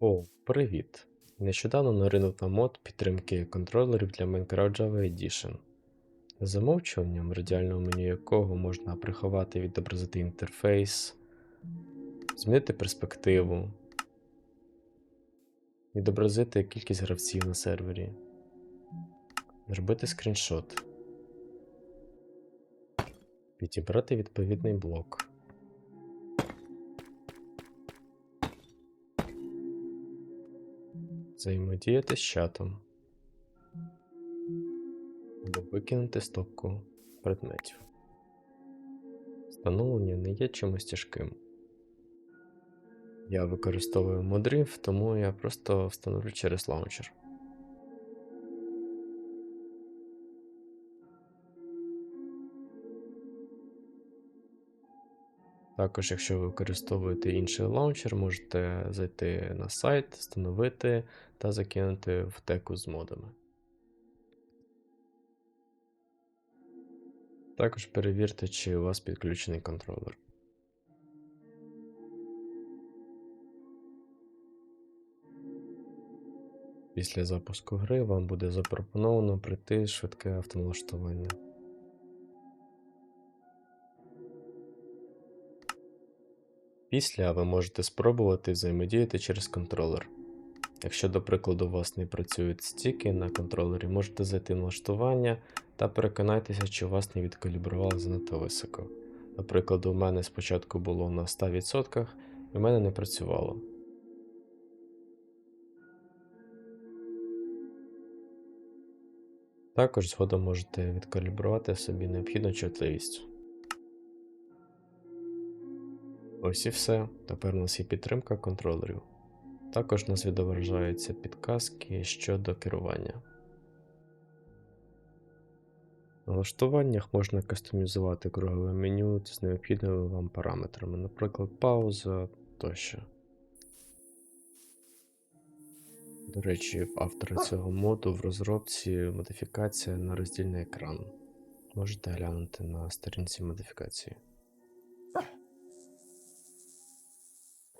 О, привіт! Нещодавно наринув на мод підтримки контролерів для Minecraft Java Edition. За замовчуванням, в радіальному меню якого можна приховати відобразити інтерфейс, змінити перспективу, відобразити кількість гравців на сервері, зробити скріншот, підібрати відповідний блок. Взаємодіяти з чатом. Або викинути стопку предметів. Встановлення не є чимось тяжким. Я використовую Modriv, тому я просто встановлю через лаунчер. Також, якщо ви використовуєте інший лаунчер, можете зайти на сайт, встановити та закинути в теку з модами. Також перевірте, чи у вас підключений контролер. Після запуску гри вам буде запропоновано пройти швидке автоналаштування. Після ви можете спробувати взаємодіяти через контролер. Якщо, до прикладу, у вас не працюють стіки на контролері, можете зайти в налаштування та переконайтеся, чи вас не відкалібрували занадто високо. Наприклад, у мене спочатку було на 100% і в мене не працювало. Також згодом можете відкалібрувати собі необхідну чутливість. Ось і все. Тепер у нас є підтримка контролерів. Також у нас відображаються підказки щодо керування. В налаштуваннях можна кастомізувати кругове меню з необхідними вам параметрами, наприклад, пауза тощо. До речі, в автора цього моду в розробці модифікація на роздільний екран. Можете глянути на сторінці модифікації.